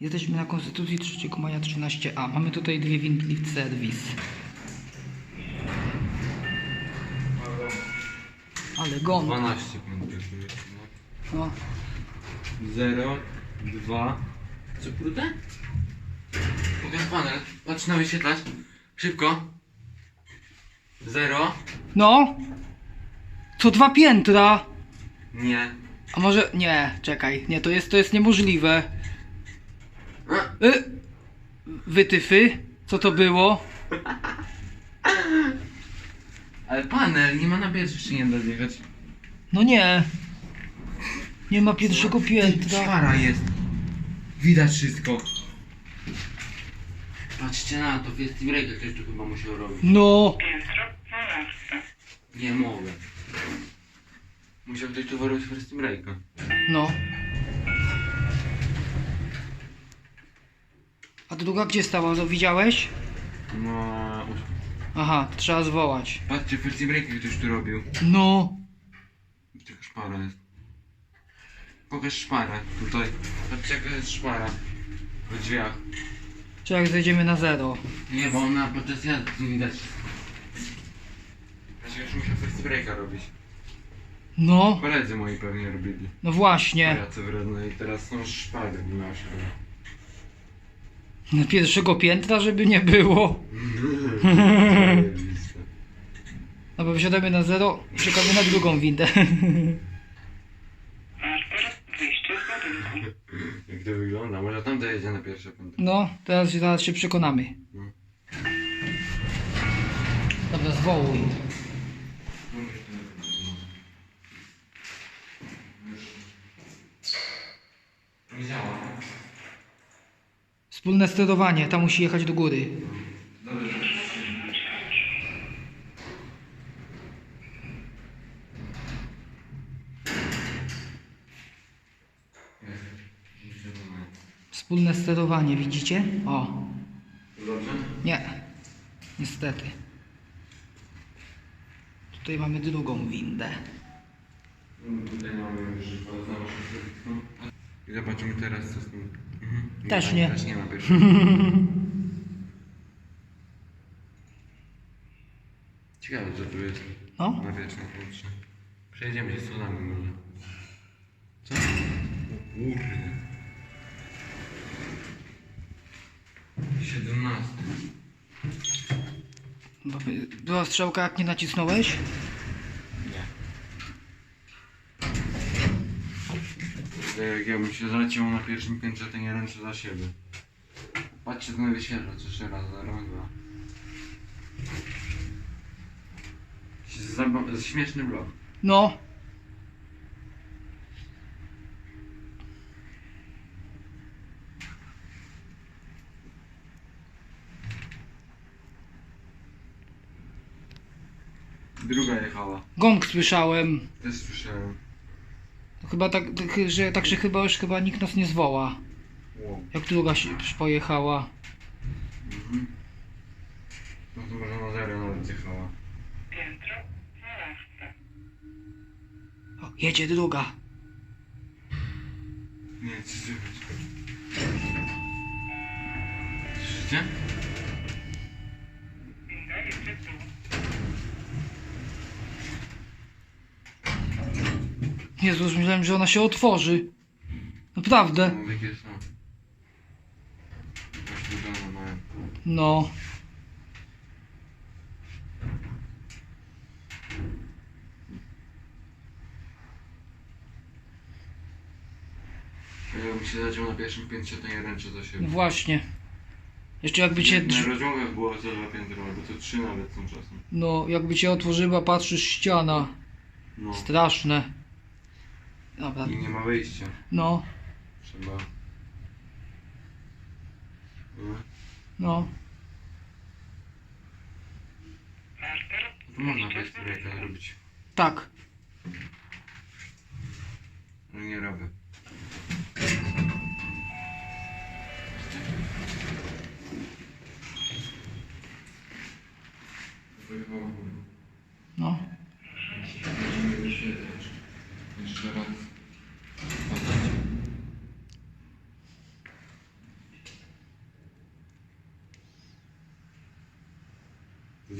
Jesteśmy na Konstytucji 3 maja 13a. Mamy tutaj dwie windy lift service. Ale gon. 12 piętr tu jest, no. No. 0, 2. Co kurde? Pokaż panel. Patrz na wyświetlacz. Szybko. 0. no. Co dwa piętra. Nie. A może. Nie, czekaj. Nie, to jest, to jest niemożliwe. Y, wytyfy? Co to było? ale panel nie ma na pierwszy czy nie da zjechać. No nie. Nie ma pierwszego piętra. Szpara jest. Widać wszystko. Patrzcie na to, jest breaker ktoś tu chyba musiał robić. No. Piętro. Nie mogę. Musiał ktoś tu wyrobić first breaka. No. A druga gdzie stała? To widziałeś? No, Aha, trzeba zwołać. patrzcie, first breaka ktoś tu robił. No. Jaka szpara jest. Pokaż szparę tutaj. Patrzcie jaka jest szpara. W drzwiach. Czy jak zejdziemy na zero? Nie, bo ona podczas jazdy nie widać. Znaczy już musiał first breaka robić. No. Koledzy moi pewnie robili. No właśnie. Jacy wredne i teraz są szpary na szpary. Na pierwszego piętra, żeby nie było. Zajebiste. Dobra, wysiadamy na zero. Czekamy na drugą windę. Transport wyjście z budynku. Jak to wygląda? Może tam dojedzie na pierwsze piętro. No, teraz, zaraz się przekonamy. No. Dobra, zwołuj. Nie działa. Wspólne sterowanie, tam musi jechać do góry. Wspólne sterowanie, widzicie? O, Dobrze? nie. Niestety. Tutaj mamy drugą windę. Tutaj mamy już wszystko. I zobaczymy teraz co z tym. Mhm. Też nie. Też nie ma pierwszego. Ciekawe co tu jest No, na wiecznym piętrze. Przejedziemy się schodami może. Co? O kurde. 17. Dobra, była strzałka jak nie nacisnąłeś? Nie. Jak ja bym się zaciął na pierwszym piętrze, to nie ręczę za siebie. Patrzcie ten wyświetlacz jeszcze raz, zaraz dwa. Zaba- śmieszny blok. No. Druga jechała. Gong słyszałem. Też słyszałem. Chyba tak, tak, że, tak, że chyba już chyba nikt nas nie zwoła. Jak druga się pojechała. Mhm. No to może na zero nawet zjechała. Piętro dwanaste. O, jedzie druga. Nie, co słychać? Słyszycie? Winda jedzie w dół. Jezus, myślałem, że ona się otworzy. Naprawdę. No, jakie są. Właśnie wygląda mają. No. Jakbym się zaciął na pierwszym piętrze, to nie ręczę za siebie. no właśnie. Jeszcze jakby cię, Na rozciągach było co dwa piętro, albo co trzy nawet są czasem. no, jakby cię otworzyła, patrzysz ściana. No. Straszne. Dobra, I nie ma wyjścia. no, Trzeba... No. no. To można bez budynku. robić. Tak. Ale nie robię. No. Jeszcze raz.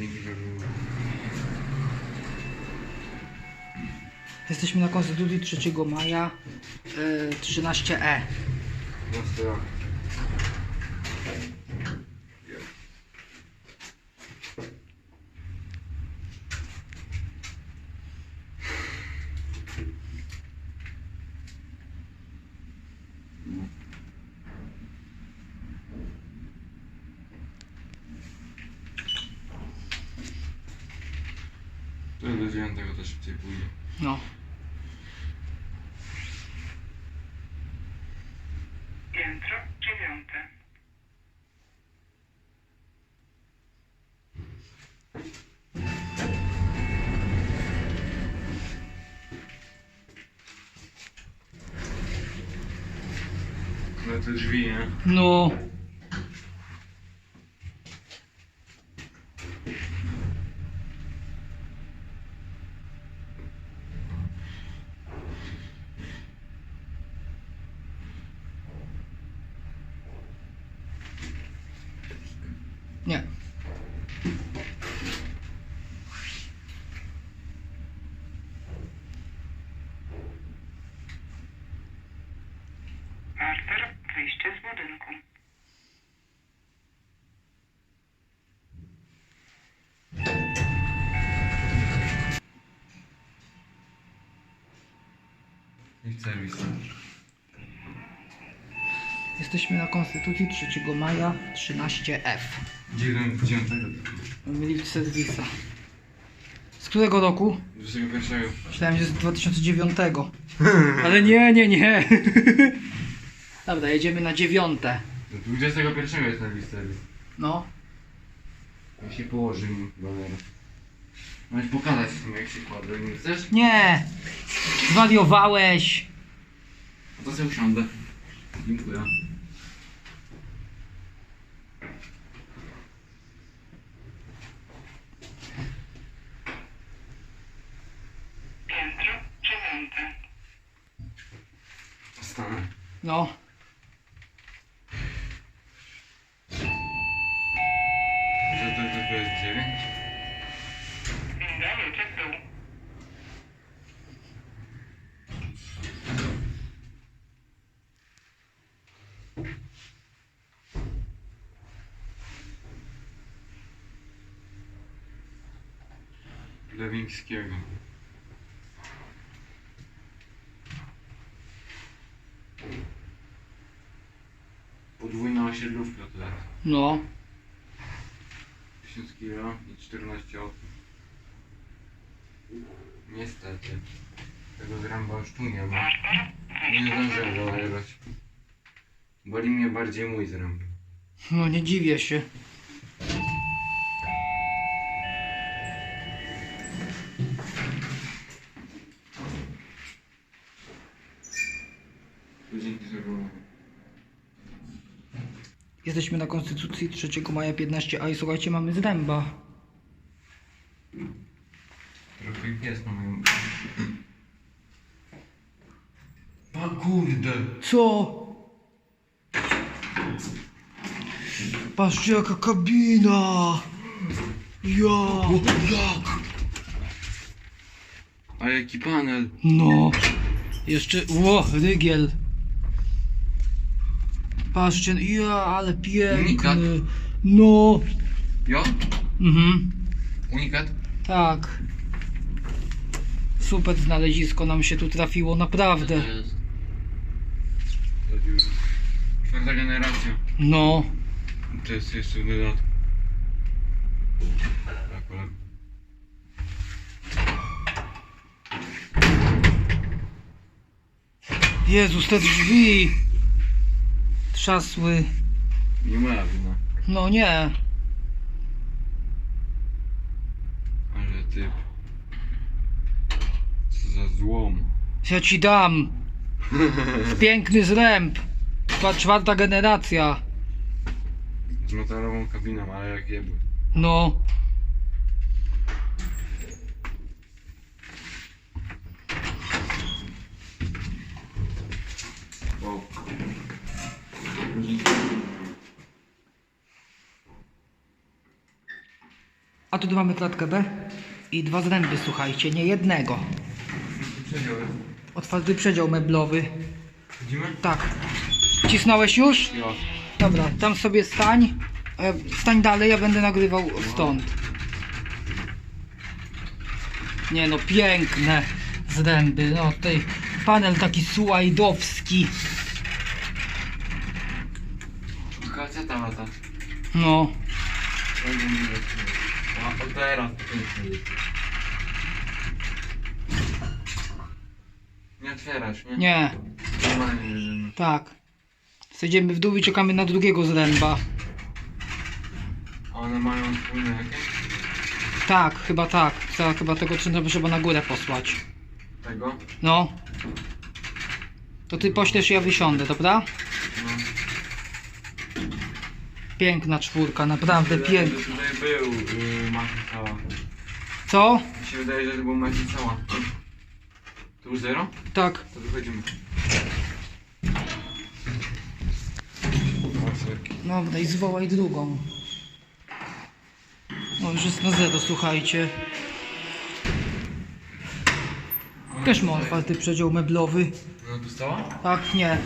Dzięki za Jesteśmy na konstytucji 3 maja y, 13E. Następnie. No te drzwi, nie? No. Nie. Arter, wyjście z budynku. I serwis. Jesteśmy na Konstytucji 3 maja 13F. Dziewię- Dziewiątego. Mieli serwisa. Z którego roku? 21. Myślałem, że z 2009. Ale nie, nie, nie. Dobra, jedziemy na dziewiąte. Do 21 jest serwis serwis. No. Jak się położy mi. Możesz pokazać w sumie jak się kładę, nie chcesz? Nie! Zwariowałeś! No to sobie usiądę. Dziękuję. Piętro dziewiąte. Stanę. No. Lewińskiego. Podwójna osiedlówka to jest. No. 1000 kilo i 14 osób. Niestety. Tego zręba już tu nie ma. Nie zdążyłem załadować. Boli mnie bardziej mój zręb. No nie dziwię się. Jesteśmy na Konstytucji 3 maja 15a i słuchajcie, mamy zręba. Trochę pies na moim... Pa kurde! Co? Patrzcie jaka kabina! Ja! Jak? A jaki panel! No. Jeszcze, ło, rygiel. Patrzcie, ja, ale Unikat. piękny. No. Jo? Mhm. Unikat? Tak. Super znalezisko nam się tu trafiło, naprawdę. jest? Czwarta generacja. No. To jest jeszcze w dodatku. Akurat. Jezus, te drzwi. Trzasły. Nie moja wina. No nie. Ale typ. Co za złom. Ja ci dam. Piękny zręb. Czwa- Czwarta generacja. Z metalową kabiną, ale jak jebły. No. Wow. A tu mamy klatkę B i dwa zręby, słuchajcie, nie jednego. Otwarty przedział meblowy. Widzimy? Tak. Cisnąłeś już? Jo. Dobra, tam sobie stań. ja- Stań dalej, ja będę nagrywał stąd. Nie no, piękne zręby. No tutaj panel taki sułajdowski. Kaceta lata. No, A od teraz to pięknie. Nie otwierasz, nie? nie, Normalnie jedziemy. tak. Zejdziemy w dół i czekamy na drugiego zręba. A one mają wspólne jakieś? Tak, chyba tak. Trzeba, chyba tego trzeba trzeba na górę posłać. Tego? No. To ty poślesz, ja wysiądę, dobra? No. Piękna czwórka, naprawdę Wydaje, piękna. że Tutaj był Machi Co? Mi się wydaje, że to był Machi cała. To już zero? Tak. To wychodzimy. O. Dobra, i zwołaj drugą. No już jest na zero, słuchajcie. Też ma otwarty przedział meblowy. No dostała? Tak, nie.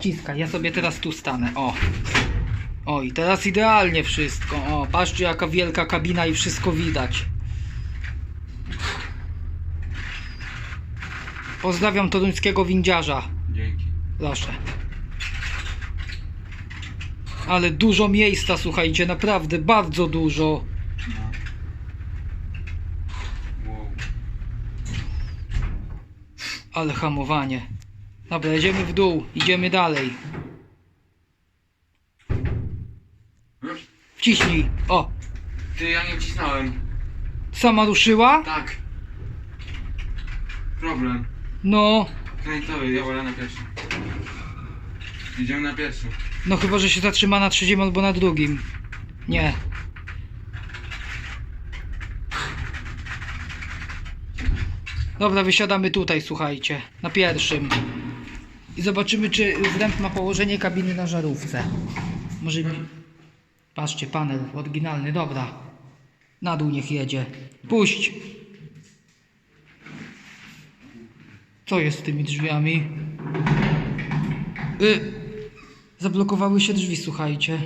Wciskaj, ja sobie teraz tu stanę, o. O, i teraz idealnie wszystko. O, patrzcie jaka wielka kabina i wszystko widać. Pozdrawiam toruńskiego windziarza. Dzięki. Proszę. Ale dużo miejsca, słuchajcie, naprawdę bardzo dużo. No. Ale hamowanie. Dobra, jedziemy w dół, idziemy dalej. Wciśnij. O, Ty, ja nie wcisnąłem. sama ruszyła? Tak. Problem. No, Krętowy, ja wolę na pierwszym. Idziemy na pierwszy. no chyba, że się zatrzyma na trzecim albo na drugim. Nie. Dobra, wysiadamy tutaj, słuchajcie, na pierwszym. I zobaczymy, czy wręb ma położenie kabiny na żarówce. Może... Patrzcie, panel oryginalny, dobra. Na dół niech jedzie. Puść! Co jest z tymi drzwiami? Y, zablokowały się drzwi, słuchajcie.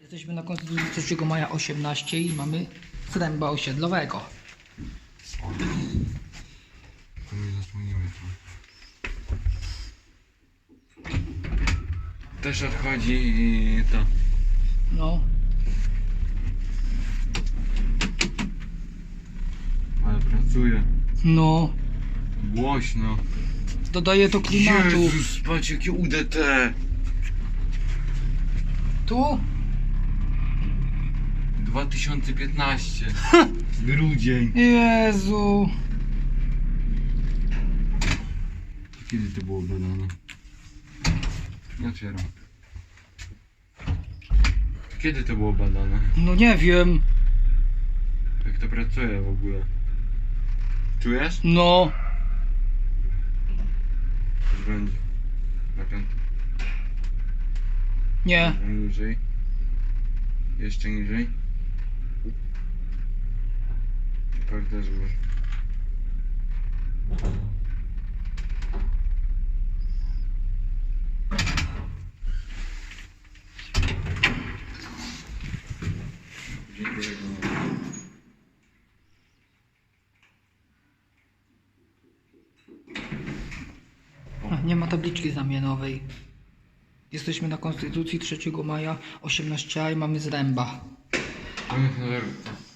Jesteśmy na Konstytucji 3 maja 18 i mamy zręba osiedlowego. To mnie zasłoniły Też odchodzi i to. No, Ale pracuje. no. Głośno. Dodaje to klimatu. Jezus, patrz jakie UDT. Tu? 2015. Grudzień. Jezu. Kiedy to było badane? Nie otwieram. Kiedy to było badane? No nie wiem. Jak to pracuje w ogóle? Czujesz? No. Już będzie. Na piątym. Nie. Niżej. Jeszcze niżej. Też może. Dziękuję. A, Nie ma tabliczki zamianowej. Jesteśmy na Konstytucji 3 maja 18 a i mamy zręba.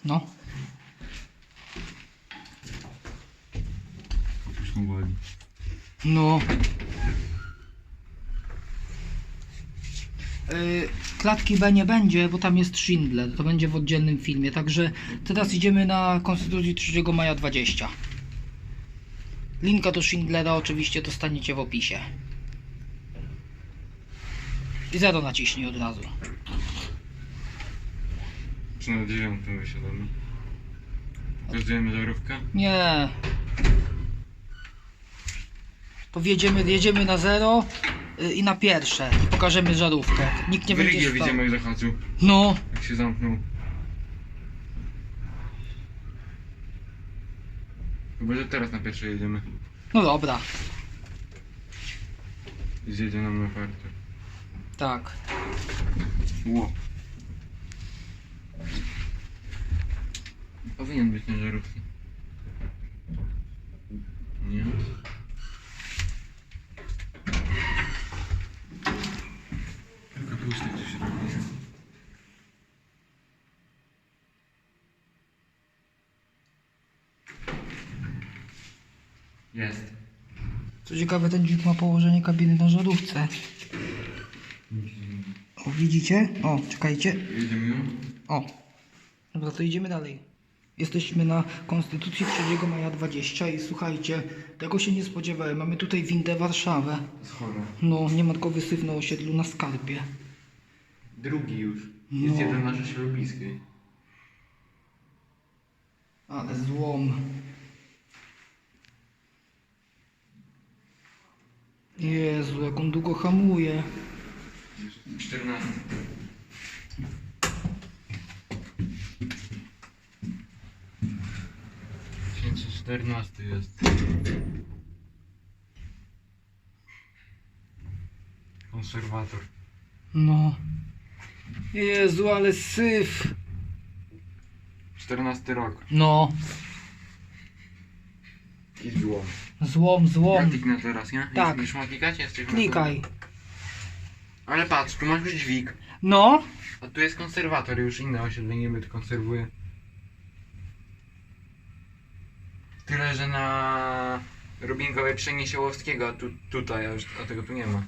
No. No. Yy, klatki B nie będzie, bo tam jest Schindler. To będzie w oddzielnym filmie. Także teraz idziemy na Konstytucji 3 maja 20. Linka do Schindlera oczywiście dostaniecie w opisie. I zero naciśnij od razu. Czy na dziewiątym wysiadamy? Pokazujemy żarówkę? Nie. To wjedziemy, jedziemy na zero y, i na pierwsze. I pokażemy żarówkę. Nikt nie będzie Wyrigiel stał. jak zahaczył, No. jak się zamknął. Chyba, że teraz na pierwsze jedziemy. No dobra, I zjedzie nam na farcie. tak. Ło. Powinien być na żarówki. Nie? Gdzieś robi. Jest. Co ciekawe, ten dźwig ma położenie kabiny na żarówce. O, widzicie? O, czekajcie. Jedziemy ją? O. Dobra, to idziemy dalej. Jesteśmy na Konstytucji 3 maja 20 i słuchajcie, tego się nie spodziewałem. Mamy tutaj windę Warszawę. Jest chore. No, nie ma tylko wysyp na osiedlu na skarbie. Drugi już. No. Jest jeden na rzeczy lubiskiej. Ale złom. Jezu, jak on długo hamuje. 14. Tysięcy czternasty jest. Konserwator. No. Jezu, ale syf. 14 rok. No, I złom. złom, Ja złom. kliknę teraz, nie? Tak. Już klikać? Jesteś Klikaj. Ale patrz, tu masz już dźwig. No, A tu jest konserwator, już inne osiedle niby to konserwuje. Tyle, że na Rubinkowej Przeniesiołowskiego, a tu, tutaj, a, już, a tego tu nie ma.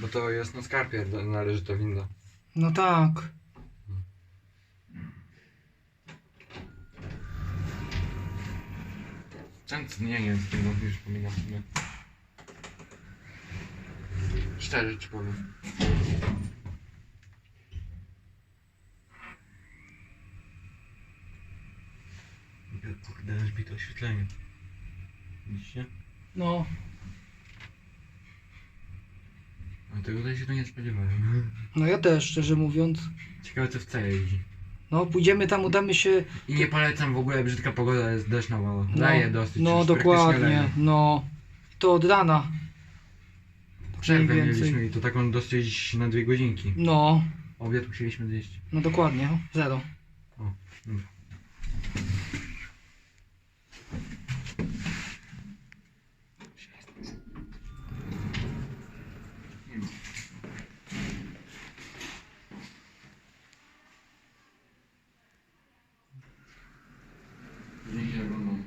Bo to jest na skarpie, do- należy to winda. No tak. Ten, nie, nie, to nie już pominam sobie. Szczerze ci powiem. Ja kurde, zbite oświetlenie. Widzicie? No, A tego tutaj się tu nie spodziewałem. no ja też, szczerze mówiąc. Ciekawe co w C jeździ. No, pójdziemy tam, udamy się. I nie polecam w ogóle, brzydka pogoda jest, deszcz nawala. No, Daje dosyć. No, już dokładnie. praktycznie leje. No. To od rana. Przerwę Mniej więcej. mieliśmy i to taką dosyć na dwie godzinki. No, Obiad musieliśmy zjeść. no dokładnie. Zero. Dobra. Dzięki za oglądanie.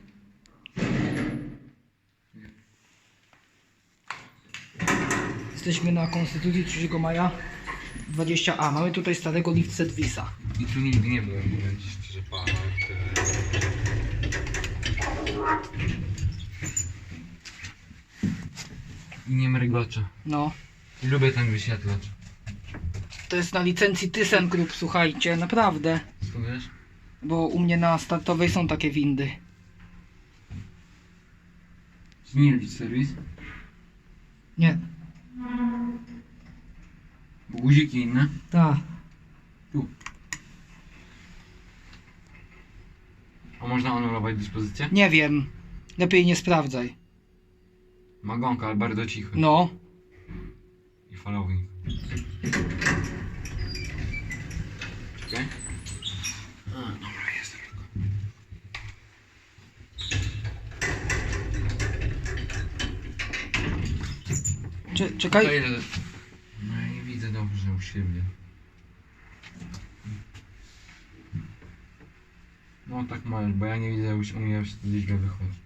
Jesteśmy na Konstytucji 3 maja 20a. Mamy tutaj starego lift Sedwisa. I tu nigdy nie byłem, mówiąc ci szczerze, pa, I nie mrygocze. No. Lubię ten wyświetlacz. To jest na licencji Thyssen Group, słuchajcie, naprawdę. Skąd wiesz? Bo u mnie na startowej są takie windy. Zmienić serwis? Nie. Bo guziki inne. Tak. A można anulować dyspozycję? Nie wiem. Lepiej nie sprawdzaj. Magonka, ale bardzo cichy. No. I falownik. Czekaj. A, dobra, jest tylko. Cze- To czekaj. ile? No ja nie widzę dobrze u siebie. No tak masz, bo ja nie widzę u u mnie źle wychodzi.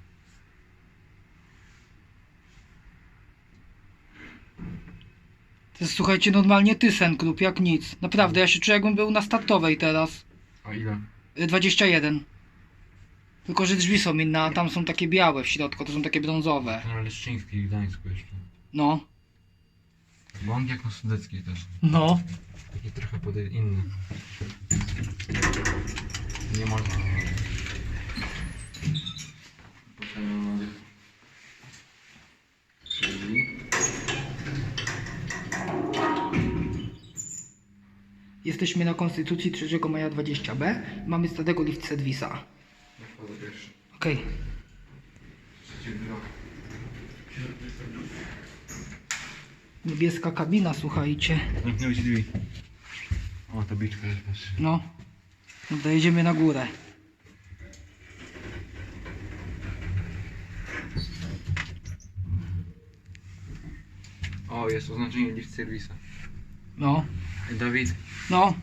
To jest, słuchajcie, normalnie Thyssen Group, jak nic. Naprawdę, ja się czuję jakbym był na startowej teraz. A ile? Y, 21. Tylko, że drzwi są inne, a tam są takie białe w środku, to są takie brązowe. No Leszczyński i Gdańsku jeszcze. No. Bąk jak na Sudeckiej też. No. Taki trochę pod inny. Nie można. Jesteśmy na Konstytucji 3 maja 20b. Mamy starego lift Sedwisa. Ja wchodzę pierwszy. Okej. Niebieska kabina, słuchajcie. Zamknęły się drzwi. O, tabliczka jest, patrz. No. No to jedziemy na górę. O, jest oznaczenie lift serwisa. No. Dawid, No.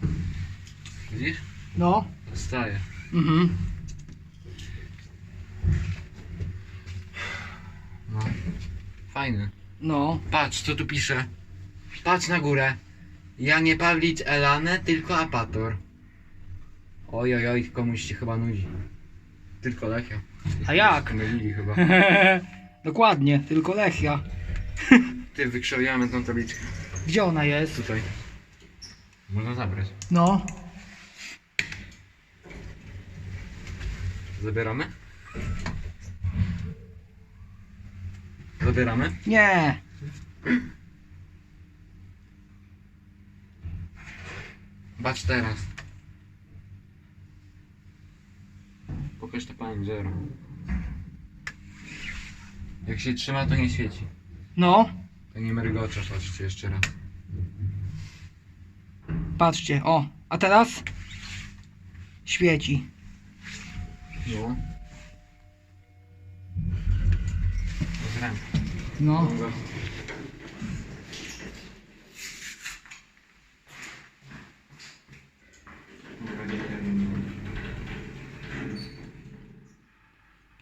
widzisz? No. Staje. Mhm. No. Fajny. No. Patrz, co tu pisze. Patrz na górę. Ja nie Pawlic Elanę, tylko Apator. Oj, oj, oj, komuś się chyba nudzi. Tylko Lechia. A jak? Mylili chyba. Dokładnie, tylko Lechia. Ty, wykrzawiamy tą tabliczkę. Gdzie ona jest? Tutaj. Można zabrać. No. Zabieramy? Zabieramy? Nie. Patrz teraz. Pokaż to pani zero. Jak się trzyma, to nie świeci. No. To nie mrygocze, patrzcie jeszcze raz. Patrzcie, o. A teraz? Świeci. No. Zręb. No.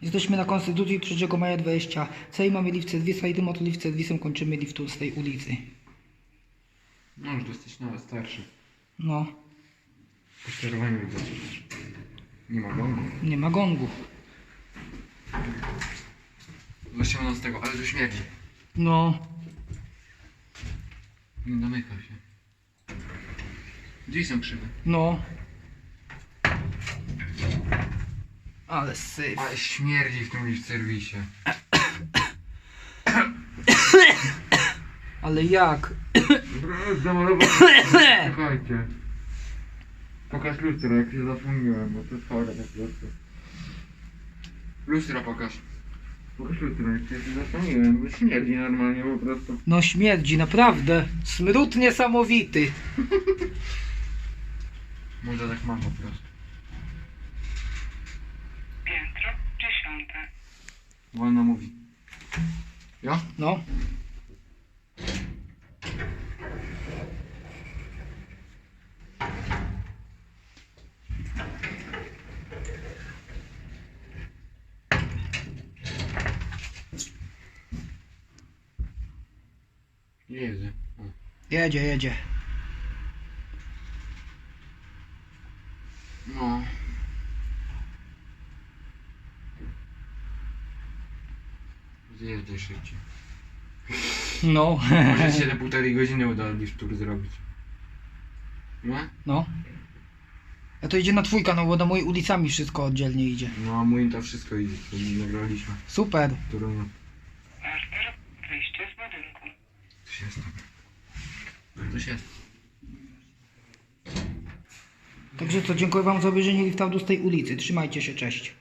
Jesteśmy na Konstytucji 3 maja 20. Sejm mamy lift serwisa i tym oto lift serwisem kończymy lift z tej ulicy. No już jesteś nawet starszy. No. Po sterowaniu widać. Nie ma gongu. Nie ma gongu. Z 18, ale tu śmierdzi. No. Nie domyka się. Drzwi są krzywe. No. Ale syf. Ale śmierdzi w tym serwisie. Ale jak? Zamalowane. Słuchajcie. Pokaż lustro, jak się zapomniałem, bo to jest chore po prostu. Lustro pokaż. Jak się zapomniałem, bo śmierdzi normalnie po prostu. No śmierdzi, naprawdę. Smród niesamowity. Może tak mam po prostu. Piętro dziesiąte. Wolno mówi. Ja? No. Jedzie. Jedzie, jedzie. No. Zjeżdżaj szybciej. No. Może się te półtorej godziny uda tour zrobić. Nie? No. A to idzie na twój kanał, bo do mojej ulicami wszystko oddzielnie idzie. No a mój to wszystko idzie, to nagraliśmy. Super. Którą Arter, wyjście z budynku. Jest. Coś jest. Także co, dziękuję wam za obejrzenie lifta z tej ulicy. Trzymajcie się, cześć.